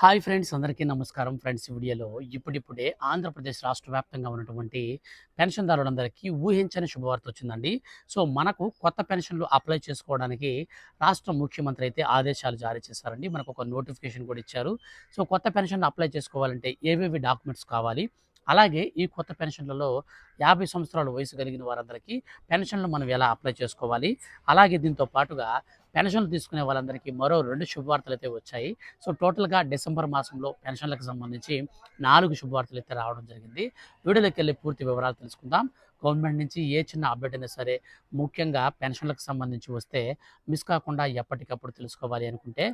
Hi friends అందరికీ నమస్కారం. Friends వీడియోలో ఇప్పుడిప్పుడే ఆంధ్రప్రదేశ్ రాష్ట్ర వ్యాప్తంగా ఉన్నటువంటి పెన్షన్దారులందరికీ ఊహించని శుభవార్త వచ్చిందండి. సో మనకు కొత్త పెన్షన్లు అప్లై చేసుకోవడానికి రాష్ట్ర ముఖ్యమంత్రి అయితే ఆదేశాలు జారీ చేశారండి. మనకు ఒక నోటిఫికేషన్ కూడా ఇచ్చారు. సో కొత్త పెన్షన్లు అప్లై చేసుకోవాలంటే ఏవేవి డాక్యుమెంట్స్ కావాలి? అలాగే ఈ కొత్త పెన్షన్లలో యాభై సంవత్సరాల వయసు కలిగిన వారందరికీ పెన్షన్లు మనం ఎలా అప్లై చేసుకోవాలి? అలాగే దీంతో పాటుగా పెన్షన్లు తీసుకునే వాళ్ళందరికీ మరో రెండు శుభవార్తలు అయితే వచ్చాయి. సో టోటల్గా డిసెంబర్ మాసంలో పెన్షన్లకు సంబంధించి నాలుగు శుభవార్తలు అయితే రావడం జరిగింది. వీడియోలోకి వెళ్ళి పూర్తి వివరాలు తెలుసుకుందాం. గవర్నమెంట్ నుంచి ఏ చిన్న అప్డేట్ అయినా సరే ముఖ్యంగా పెన్షన్లకు సంబంధించి వస్తే మిస్ కాకుండా ఎప్పటికప్పుడు తెలుసుకోవాలి అనుకుంటే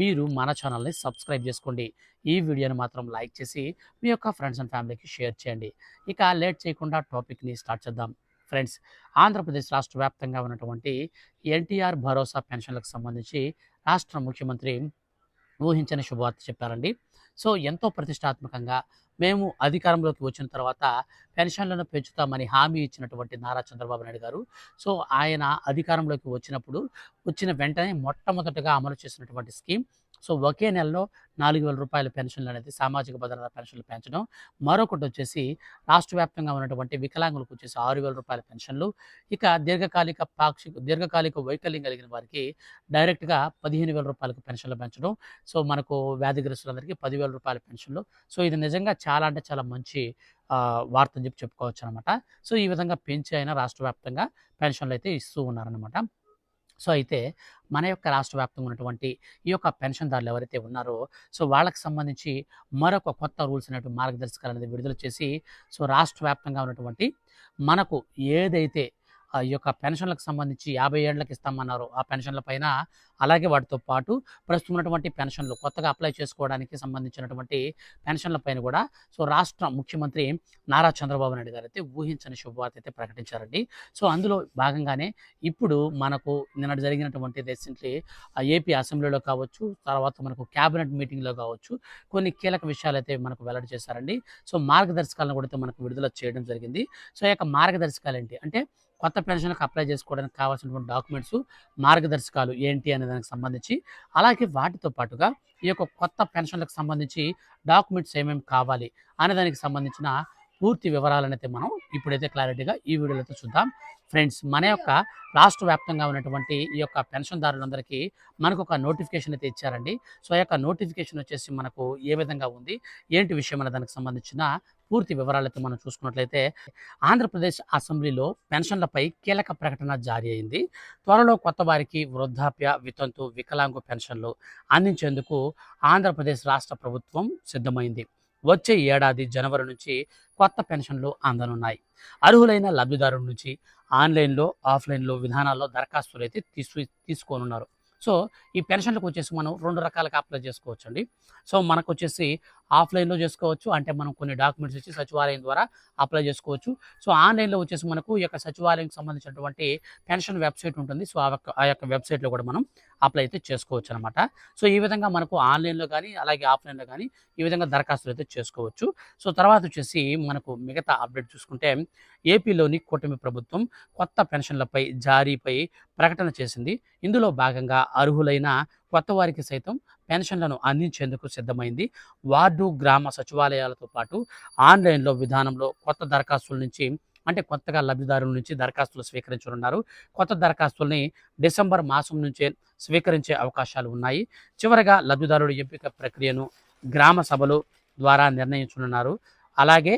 మీరు మన ఛానల్ని సబ్స్క్రైబ్ చేసుకోండి. ఈ వీడియోని మాత్రం లైక్ చేసి మీ యొక్క ఫ్రెండ్స్ అండ్ ఫ్యామిలీకి షేర్ చేయండి. ఇక లేట్ చేయకుండా టాపిక్ని స్టార్ట్ చేద్దాం. ఫ్రెండ్స్ ఆంధ్రప్రదేశ్ రాష్ట్ర వ్యాప్తంగా ఉన్నటువంటి ఎన్టీఆర్ భరోసా పెన్షన్లకు సంబంధించి రాష్ట్ర ముఖ్యమంత్రి ఊహించని శుభవార్త చెప్పారండి. సో ఎంతో ప్రతిష్టాత్మకంగా మేము అధికారంలోకి వచ్చిన తర్వాత పెన్షన్లను పెంచుతామని హామీ ఇచ్చినటువంటి నారా చంద్రబాబు నాయుడు గారు. సో ఆయన అధికారంలోకి వచ్చినప్పుడు వచ్చిన వెంటనే మొట్టమొదటగా అమలు చేసినటువంటి స్కీమ్ సో ఒకే నెలలో నాలుగు వేల రూపాయల పెన్షన్లు అనేది సామాజిక భద్రత పెన్షన్లు పెంచడం. మరొకటి వచ్చేసి రాష్ట్ర వ్యాప్తంగా ఉన్నటువంటి వికలాంగులకు వచ్చేసి ఆరు వేల రూపాయల పెన్షన్లు. ఇక దీర్ఘకాలిక పాక్షిక దీర్ఘకాలిక వైకల్యం కలిగిన వారికి డైరెక్ట్గా పదిహేను వేల రూపాయలకు పెన్షన్లు పెంచడం. సో మనకు వ్యాధిగ్రస్తులందరికీ పదివేల రూపాయల పెన్షన్లు. సో ఇది నిజంగా చాలా అంటే చాలా మంచి వార్త అని చెప్పి చెప్పుకోవచ్చు అనమాట సో ఈ విధంగా పెంచి అయినా రాష్ట్ర వ్యాప్తంగా పెన్షన్లు అయితే ఇస్తూ ఉన్నారనమాట. సో అయితే మన యొక్క రాష్ట్ర వ్యాప్తంగా ఉన్నటువంటి ఈ యొక్క పెన్షన్దారులు ఎవరైతే ఉన్నారో సో వాళ్ళకి సంబంధించి మరొక కొత్త రూల్స్ అనేటువంటి మార్గదర్శకాలు అనేది విడుదల చేసి సో రాష్ట్ర వ్యాప్తంగా ఉన్నటువంటి మనకు ఏదైతే ఆ ఈ యొక్క పెన్షన్లకు సంబంధించి యాభై ఏళ్ళకి ఇస్తామన్నారో ఆ పెన్షన్ల పైన అలాగే వాటితో పాటు ప్రస్తుతం ఉన్నటువంటి పెన్షన్లు కొత్తగా అప్లై చేసుకోవడానికి సంబంధించినటువంటి పెన్షన్ల పైన కూడా సో రాష్ట్ర ముఖ్యమంత్రి నారా చంద్రబాబు నాయుడు గారు అయితే ఊహించని శుభవార్త అయితే ప్రకటించారండి. సో అందులో భాగంగానే ఇప్పుడు మనకు నిన్న జరిగినటువంటి రీసెంట్లీ ఏపీ అసెంబ్లీలో కావచ్చు తర్వాత మనకు క్యాబినెట్ మీటింగ్లో కావచ్చు కొన్ని కీలక విషయాలు అయితే మనకు వెల్లడి చేశారండి. సో మార్గదర్శకాలను కూడా అయితే మనకు విడుదల చేయడం జరిగింది. సో ఈ యొక్క మార్గదర్శకాలు ఏంటి అంటే కొత్త పెన్షన్లకు అప్లై చేసుకోవడానికి కావాల్సినటువంటి డాక్యుమెంట్స్ మార్గదర్శకాలు ఏంటి అని దానికి సంబంధించి అలాగే వాటితో పాటుగా ఈ యొక్క కొత్త పెన్షన్లకు సంబంధించి డాక్యుమెంట్స్ ఏమేమి కావాలి అనే దానికి సంబంధించిన పూర్తి వివరాలనైతే మనం ఇప్పుడైతే క్లారిటీగా ఈ వీడియోలో చూద్దాం. ఫ్రెండ్స్ మన యొక్క రాష్ట్ర వ్యాప్తంగా ఉన్నటువంటి ఈ యొక్క పెన్షన్దారులందరికీ మనకు ఒక నోటిఫికేషన్ అయితే ఇచ్చారండి. సో ఆ యొక్క నోటిఫికేషన్ వచ్చేసి మనకు ఏ విధంగా ఉంది ఏంటి విషయం అనే దానికి సంబంధించిన పూర్తి వివరాలు అయితే మనం చూసుకున్నట్లయితే ఆంధ్రప్రదేశ్ అసెంబ్లీలో పెన్షన్లపై కీలక ప్రకటన జారీ అయింది. త్వరలో కొత్త వారికి వృద్ధాప్య వితంతు వికలాంగు పెన్షన్లు అందించేందుకు ఆంధ్రప్రదేశ్ రాష్ట్ర ప్రభుత్వం సిద్ధమైంది. వచ్చే ఏడాది జనవరి నుంచి కొత్త పెన్షన్లు అందనున్నాయి. అర్హులైన లబ్ధిదారుల నుంచి ఆన్లైన్లో ఆఫ్లైన్లో విధానాల్లో దరఖాస్తులు అయితే తీసు తీసుకోనున్నారు. సో ఈ పెన్షన్లకు వచ్చేసి మనం రెండు రకాలుగా అప్లై చేసుకోవచ్చండి. సో మనకు వచ్చేసి ఆఫ్లైన్లో చేసుకోవచ్చు. అంటే మనం కొన్ని డాక్యుమెంట్స్ ఇచ్చి సచివాలయం ద్వారా అప్లై చేసుకోవచ్చు. సో ఆన్లైన్లో వచ్చేసి మనకు ఈ యొక్క సచివాలయంకి సంబంధించినటువంటి పెన్షన్ వెబ్సైట్ ఉంటుంది. సో ఆ యొక్క ఆ యొక్క వెబ్సైట్లో కూడా మనం అప్లై అయితే చేసుకోవచ్చు అనమాట సో ఈ విధంగా మనకు ఆన్లైన్లో కానీ అలాగే ఆఫ్లైన్లో కానీ ఈ విధంగా దరఖాస్తులు అయితే చేసుకోవచ్చు. సో తర్వాత వచ్చేసి మనకు మిగతా అప్డేట్ చూసుకుంటే ఏపీలోని కూటమి ప్రభుత్వం కొత్త పెన్షన్లపై జారీపై ప్రకటన చేసింది. ఇందులో భాగంగా అర్హులైన కొత్త వారికి సైతం పెన్షన్లను అందించేందుకు సిద్ధమైంది. వార్డు గ్రామ సచివాలయాలతో పాటు ఆన్లైన్లో విధానంలో కొత్త దరఖాస్తుల నుంచి అంటే కొత్తగా లబ్ధిదారుల నుంచి దరఖాస్తులు స్వీకరించనున్నారు. కొత్త దరఖాస్తుల్ని డిసెంబర్ మాసం నుంచే స్వీకరించే అవకాశాలు ఉన్నాయి. చివరగా లబ్ధిదారుల ఎంపిక ప్రక్రియను గ్రామ సభలు ద్వారా నిర్ణయించనున్నారు. అలాగే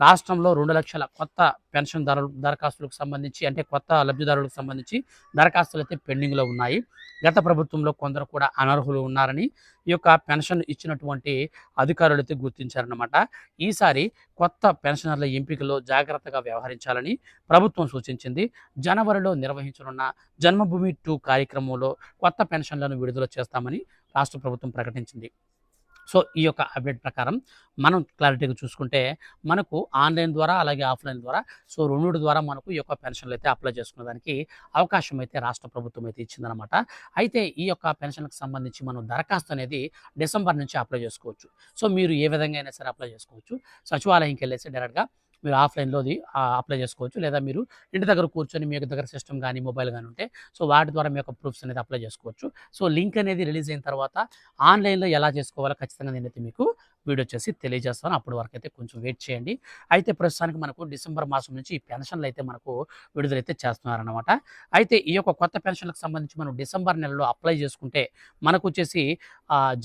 రాష్ట్రంలో రెండు లక్షల కొత్త పెన్షన్ దర దరఖాస్తులకు సంబంధించి అంటే కొత్త లబ్ధిదారులకు సంబంధించి దరఖాస్తులు అయితే పెండింగ్లో ఉన్నాయి. గత ప్రభుత్వంలో కొందరు కూడా అనర్హులు ఉన్నారని ఈ యొక్క పెన్షన్ ఇచ్చినటువంటి అధికారులు అయితే గుర్తించారన్నమాట. ఈసారి కొత్త పెన్షనర్ల ఎంపికలో జాగ్రత్తగా వ్యవహరించాలని ప్రభుత్వం సూచించింది. జనవరిలో నిర్వహించనున్న జన్మభూమి టూ కార్యక్రమంలో కొత్త పెన్షన్లను విడుదల చేస్తామని రాష్ట్ర ప్రభుత్వం ప్రకటించింది. సో ఈ యొక్క అప్డేట్ ప్రకారం మనం క్లారిటీగా చూసుకుంటే మనకు ఆన్లైన్ ద్వారా అలాగే ఆఫ్లైన్ ద్వారా సో రెండు ద్వారా మనకు ఈ యొక్క పెన్షన్లు అయితే అప్లై చేసుకునే దానికి అవకాశం అయితే రాష్ట్ర ప్రభుత్వం అయితే ఇచ్చిందనమాట అయితే ఈ యొక్క పెన్షన్కి సంబంధించి మనం దరఖాస్తు అనేది డిసెంబర్ నుంచి అప్లై చేసుకోవచ్చు. సో మీరు ఏ విధంగా అయినా సరే అప్లై చేసుకోవచ్చు. సచివాలయంకి వెళ్ళేసి డైరెక్ట్గా మీరు ఆఫ్లైన్లోది అప్లై చేసుకోవచ్చు. లేదా మీరు ఇంటి దగ్గర కూర్చొని మీ దగ్గర సిస్టమ్ కానీ మొబైల్ కానీ ఉంటే సో వాటి ద్వారా మీ యొక్క ప్రూఫ్స్ అనేది అప్లై చేసుకోవచ్చు. సో లింక్ అనేది రిలీజ్ అయిన తర్వాత ఆన్లైన్లో ఎలా చేసుకోవాలో ఖచ్చితంగా నేనైతే మీకు వీడియో చేసి తెలియజేస్తాను. అప్పటి వరకు అయితే కొంచెం వెయిట్ చేయండి. అయితే ప్రస్తుతానికి మనకు డిసెంబర్ మాసం నుంచి ఈ పెన్షన్లు అయితే మనకు విడుదలైతే చేస్తున్నారన్నమాట. అయితే ఈ యొక్క కొత్త పెన్షన్లకు సంబంధించి మనం డిసెంబర్ నెలలో అప్లై చేసుకుంటే మనకు వచ్చేసి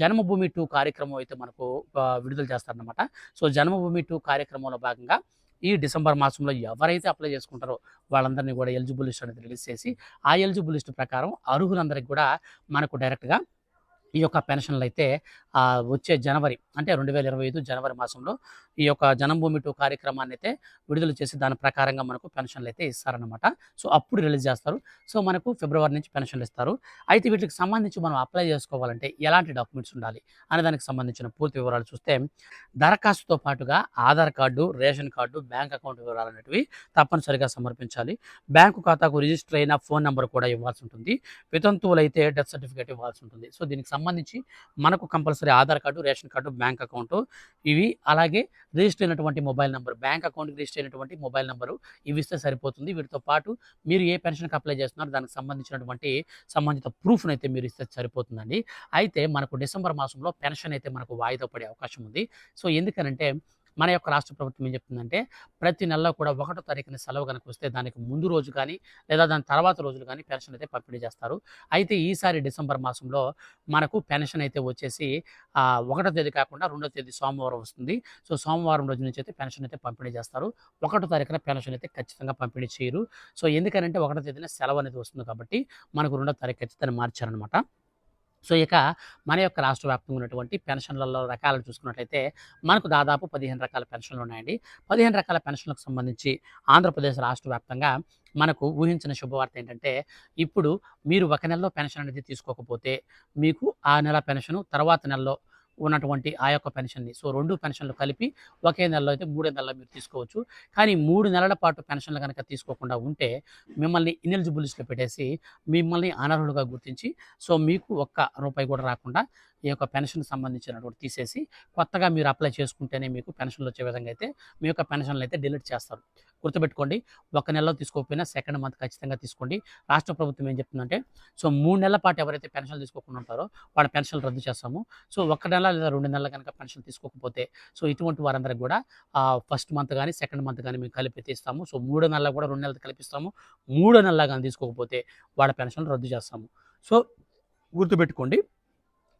జన్మభూమి టూ కార్యక్రమం అయితే మనకు విడుదల చేస్తారనమాట సో జన్మభూమి టూ కార్యక్రమంలో భాగంగా ఈ డిసెంబర్ మాసంలో ఎవరైతే అప్లై చేసుకుంటారో వాళ్ళందరినీ కూడా ఎలిజిబుల్ లిస్ట్ అనేది రిలీజ్ చేసి ఆ ఎలిజిబుల్ లిస్ట్ ప్రకారం అర్హులందరికీ కూడా మనకు డైరెక్ట్గా ఈ యొక్క పెన్షన్లు అయితే వచ్చే జనవరి అంటే రెండు వేల ఇరవై ఐదు జనవరి మాసంలో ఈ యొక్క జనంభూమి టూ కార్యక్రమాన్ని అయితే విడుదల చేసి దాని ప్రకారంగా మనకు పెన్షన్లు అయితే ఇస్తారనమాట సో అప్పుడు రిలీజ్ చేస్తారు. సో మనకు ఫిబ్రవరి నుంచి పెన్షన్లు ఇస్తారు. అయితే వీటికి సంబంధించి మనం అప్లై చేసుకోవాలంటే ఎలాంటి డాక్యుమెంట్స్ ఉండాలి అనే దానికి సంబంధించిన పూర్తి వివరాలు చూస్తే దరఖాస్తుతో పాటుగా Aadhaar card ration card bank account వివరాలు అనేటివి తప్పనిసరిగా సమర్పించాలి. బ్యాంకు ఖాతాకు రిజిస్టర్ అయిన ఫోన్ నెంబర్ కూడా ఇవ్వాల్సి ఉంటుంది. వితంతువులు అయితే డెత్ సర్టిఫికేట్ ఇవ్వాల్సి ఉంటుంది. సో దీనికి సంబంధించి మనకు compulsory Aadhaar card ration card bank account ఇవి అలాగే రిజిస్టర్ అయినటువంటి మొబైల్ నెంబర్ బ్యాంక్ అకౌంట్కి రిజిస్టర్ అయినటువంటి మొబైల్ నెంబరు ఇవి ఇస్తే సరిపోతుంది. వీటితో పాటు మీరు ఏ పెన్షన్కి అప్లై చేస్తున్నారో దానికి సంబంధించినటువంటి సంబంధిత ప్రూఫ్ను అయితే మీరు ఇస్తే సరిపోతుందండి. అయితే మనకు డిసెంబర్ మాసంలో పెన్షన్ అయితే మనకు వాయిదా పడే అవకాశం ఉంది. సో ఎందుకనంటే మన యొక్క రాష్ట్ర ప్రభుత్వం ఏం చెప్తుందంటే ప్రతి నెలలో కూడా ఒకటో తారీఖున సెలవు కనుక వస్తే దానికి ముందు రోజు కానీ లేదా దాని తర్వాత రోజులు కానీ పెన్షన్ అయితే పంపిణీ చేస్తారు. అయితే ఈసారి డిసెంబర్ మాసంలో మనకు పెన్షన్ అయితే వచ్చేసి ఒకటో తేదీ కాకుండా రెండో తేదీ సోమవారం వస్తుంది. సో సోమవారం రోజు నుంచి అయితే పెన్షన్ అయితే పంపిణీ చేస్తారు. ఒకటో తారీఖున పెన్షన్ అయితే ఖచ్చితంగా పంపిణీ చేయరు. సో ఎందుకనంటే ఒకటో తేదీన సెలవు అనేది వస్తుంది కాబట్టి మనకు రెండో తారీఖు ఖచ్చితంగా మార్చారనమాట సో ఇక మన యొక్క రాష్ట్ర వ్యాప్తంగా ఉన్నటువంటి పెన్షన్లలో రకాలు చూసుకున్నట్లయితే మనకు దాదాపు పదిహేను రకాల పెన్షన్లు ఉన్నాయండి పదిహేను రకాల పెన్షన్లకు సంబంధించి ఆంధ్రప్రదేశ్ రాష్ట్ర వ్యాప్తంగా మనకు ఊహించిన శుభవార్త ఏంటంటే ఇప్పుడు మీరు ఒక నెలలో పెన్షన్ అనేది తీసుకోకపోతే మీకు ఆ నెల పెన్షన్ తర్వాత నెలలో ఉన్నటువంటి ఆ యొక్క పెన్షన్ని. సో రెండు పెన్షన్లు కలిపి ఒకే నెలలో అయితే మూడే నెలల్లో మీరు తీసుకోవచ్చు. కానీ మూడు నెలల పాటు పెన్షన్లు కనుక తీసుకోకుండా ఉంటే మిమ్మల్ని ఇనెలిజిబుల్ లిస్ట్లో పెట్టేసి మిమ్మల్ని అనర్హులుగా గుర్తించి సో మీకు ఒక్క రూపాయి కూడా రాకుండా ఈ యొక్క పెన్షన్ సంబంధించినటువంటి తీసేసి కొత్తగా మీరు అప్లై చేసుకుంటేనే మీకు పెన్షన్లు వచ్చే విధంగా అయితే మీ యొక్క పెన్షన్లు అయితే డిలీట్ చేస్తారు. గుర్తుపెట్టుకోండి ఒక నెలలో తీసుకోకపోయినా సెకండ్ మంత్ ఖచ్చితంగా తీసుకోండి. రాష్ట్ర ప్రభుత్వం ఏం చెప్తుందంటే సో మూడు నెలల పాటు ఎవరైతే పెన్షన్లు తీసుకోకుండా ఉంటారో వాళ్ళ పెన్షన్లు రద్దు చేస్తాము. సో ఒక నెల లేదా రెండు నెలల కనుక పెన్షన్ తీసుకోకపోతే సో ఇటువంటి వారందరికి కూడా ఫస్ట్ మంత్ కానీ సెకండ్ మంత్ కానీ మేము కలిపి తీస్తాము సో మూడో నెలలు కూడా రెండు నెలలు కల్పిస్తాము. మూడో నెలల కానీ తీసుకోకపోతే వాళ్ళ పెన్షన్లు రద్దు చేస్తాము. సో గుర్తుపెట్టుకోండి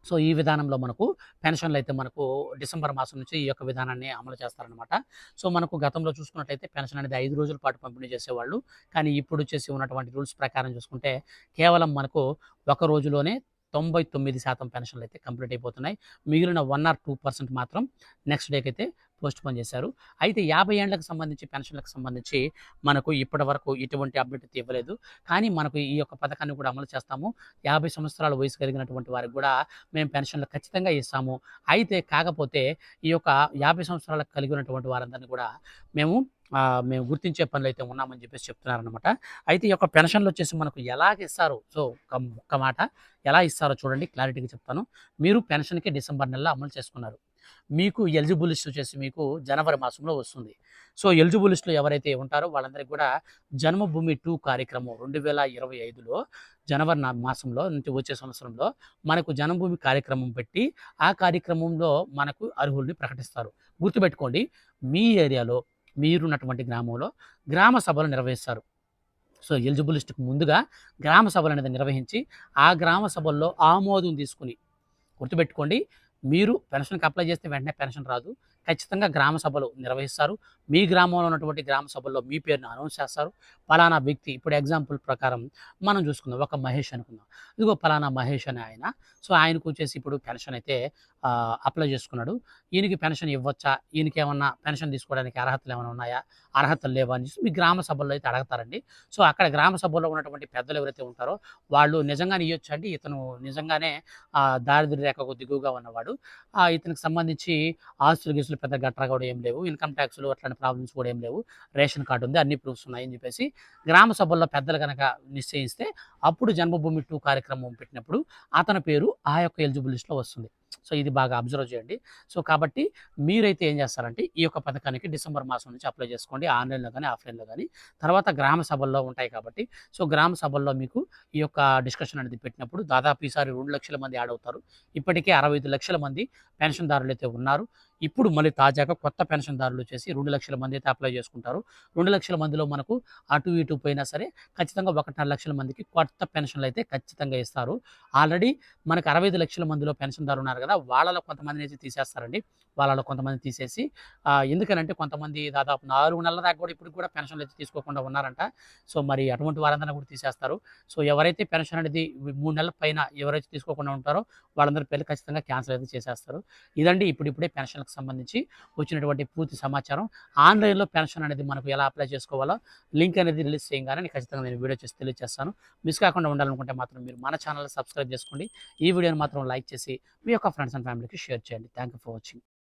సో ఈ విధానంలో మనకు పెన్షన్లు అయితే మనకు డిసెంబర్ మాసం నుంచి ఈ యొక్క విధానాన్ని అమలు చేస్తారనమాట సో మనకు గతంలో చూసుకున్నట్లయితే పెన్షన్ అనేది ఐదు రోజుల పాటు పంపిణీ చేసేవాళ్ళు. కానీ ఇప్పుడు చేసి ఉన్నటువంటి రూల్స్ ప్రకారం చూసుకుంటే కేవలం మనకు ఒక రోజులోనే తొంభై తొమ్మిది శాతం పెన్షన్లు అయితే కంప్లీట్ అయిపోతున్నాయి. మిగిలిన వన్ ఆర్ టూ పర్సెంట్ మాత్రం నెక్స్ట్ డేకి అయితే పోస్ట్ పోన్ చేశారు. అయితే యాభై ఏళ్ళకు సంబంధించి పెన్షన్లకు సంబంధించి మనకు ఇప్పటి వరకు ఎటువంటి అప్డేట్ అయితే ఇవ్వలేదు. కానీ మనకు ఈ యొక్క పథకాన్ని కూడా అమలు చేస్తాము. యాభై సంవత్సరాల వయసు కలిగినటువంటి వారికి కూడా మేము పెన్షన్లు ఖచ్చితంగా ఇస్తాము. అయితే కాకపోతే ఈ యొక్క యాభై సంవత్సరాలకు కలిగి ఉన్నటువంటి వారందరినీ కూడా మేము మేము గుర్తించే పనులు అయితే ఉన్నామని చెప్పేసి చెప్తున్నారనమాట అయితే ఈ యొక్క పెన్షన్లు వచ్చేసి మనకు ఎలా ఇస్తారు సో ఒక్క మాట ఎలా ఇస్తారో చూడండి క్లారిటీగా చెప్తాను. మీరు పెన్షన్కి డిసెంబర్ నెలలో అమలు చేసుకున్నారు. మీకు ఎలిజిబుల్ లిస్ట్ వచ్చేసి మీకు జనవరి మాసంలో వస్తుంది. సో ఎలిజిబుల్ ఎవరైతే ఉంటారో వాళ్ళందరికీ కూడా జన్మభూమి టూ కార్యక్రమం రెండు వేల ఇరవై ఐదులో జనవరి నా- మాసంలో నుంచి వచ్చే సంవత్సరంలో మనకు జన్మభూమి కార్యక్రమం పెట్టి ఆ కార్యక్రమంలో మనకు అర్హుల్ని ప్రకటిస్తారు. గుర్తుపెట్టుకోండి మీ ఏరియాలో మీరున్నటువంటి గ్రామంలో గ్రామ సభలు నిర్వహిస్తారు. సో ఎలిజిబుల్ లిస్టుకు ముందుగా గ్రామ సభలు అనేది నిర్వహించి ఆ గ్రామ సభల్లో ఆమోదం తీసుకుని గుర్తుపెట్టుకోండి మీరు పెన్షన్కి అప్లై చేస్తే వెంటనే పెన్షన్ రాదు. ఖచ్చితంగా గ్రామ సభలు నిర్వహిస్తారు. మీ గ్రామంలో ఉన్నటువంటి గ్రామ సభల్లో మీ పేరును అనౌన్స్ చేస్తారు. పలానా వ్యక్తి ఇప్పుడు ఎగ్జాంపుల్ ప్రకారం మనం చూసుకుందాం. ఒక మహేష్ అనుకుందాం. ఇదిగో పలానా మహేష్ అనే ఆయన. సో ఆయనకు వచ్చేసి ఇప్పుడు పెన్షన్ అయితే అప్లై చేసుకున్నాడు. ఈయనకి పెన్షన్ ఇవ్వచ్చా? ఈయనకి ఏమన్నా పెన్షన్ తీసుకోవడానికి అర్హతలు ఏమైనా ఉన్నాయా? అర్హతలు లేవా అని మీ గ్రామ సభల్లో అయితే అడగతారండి. సో అక్కడ గ్రామ సభల్లో ఉన్నటువంటి పెద్దలు ఎవరైతే ఉంటారో వాళ్ళు నిజంగానే ఇవ్వచ్చు అండి? ఇతను నిజంగానే దారిద్ర్య రేఖకు దిగువగా ఉన్నవాడు. ఇతనికి సంబంధించి ఆస్తులు గీసులు పెద్ద గట్రా కూడా ఏం లేవు. ఇన్కమ్ ట్యాక్స్లు అట్లాంటి ప్రాబ్లమ్స్ కూడా ఏం లేవు. రేషన్ కార్డు ఉంది అన్ని ప్రూఫ్స్ ఉన్నాయని చెప్పేసి గ్రామ సభల్లో పెద్దలు కనుక నిశ్చయిస్తే అప్పుడు జన్మభూమి టూ కార్యక్రమం పెట్టినప్పుడు అతని పేరు ఆ యొక్క ఎలిజిబుల్ లిస్ట్లో వస్తుంది. సో ఇది బాగా అబ్జర్వ్ చేయండి. సో కాబట్టి మీరైతే ఏం చేస్తారంటే ఈ యొక్క పథకానికి డిసెంబర్ మాసం నుంచి అప్లై చేసుకోండి. ఆన్లైన్లో కానీ ఆఫ్లైన్లో కానీ. తర్వాత గ్రామ సభల్లో ఉంటాయి కాబట్టి సో గ్రామ సభల్లో మీకు ఈ యొక్క డిస్కషన్ అనేది పెట్టినప్పుడు దాదాపు ఈసారి రెండు లక్షల మంది యాడ్ అవుతారు. ఇప్పటికే అరవై ఐదు లక్షల మంది పెన్షన్దారులు అయితే ఉన్నారు. ఇప్పుడు మళ్ళీ తాజాగా కొత్త పెన్షన్దారులు వచ్చేసి రెండు లక్షల మంది అయితే అప్లై చేసుకుంటారు. రెండు లక్షల మందిలో మనకు అటు ఇటు పోయినా సరే ఖచ్చితంగా ఒకటిన్నర లక్షల మందికి కొత్త పెన్షన్లు అయితే ఖచ్చితంగా ఇస్తారు. ఆల్రెడీ మనకు అరవై ఐదు లక్షల మందిలో పెన్షన్దారు ఉన్నారు కదా వాళ్ళలో కొంతమందిని అయితే తీసేస్తారండి. వాళ్ళలో కొంతమంది తీసేసి ఎందుకనంటే కొంతమంది దాదాపు నాలుగు నెలల దాకా కూడా ఇప్పుడు కూడా పెన్షన్లు అయితే తీసుకోకుండా ఉన్నారంట. సో మరి అటువంటి వారందరినీ కూడా తీసేస్తారు. సో ఎవరైతే పెన్షన్ అనేది మూడు నెలల పైన ఎవరైతే తీసుకోకుండా ఉంటారో వాళ్ళందరి పేర్లు ఖచ్చితంగా క్యాన్సిల్ అయితే చేసేస్తారు. ఇదండి ఇప్పుడిప్పుడే పెన్షన్ పెన్షన్లకు సంబంధించి వచ్చినటువంటి పూర్తి సమాచారం. ఆన్లైన్లో పెన్షన్ అనేది మనకు ఎలా అప్లై చేసుకోవాలో లింక్ అనేది రిలీజ్ చేయగానే ఖచ్చితంగా నేను వీడియో చేసి తెలియజేస్తాను. మిస్ కాకుండా ఉండాలనుకుంటే మాత్రం మీరు మన ఛానల్ సబ్స్క్రైబ్ చేసుకోండి. ఈ వీడియోని మాత్రం లైక్ చేసి మీ యొక్క ఫ్రెండ్స్ అండ్ ఫ్యామిలీకి షేర్ చేయండి. Thank you for watching.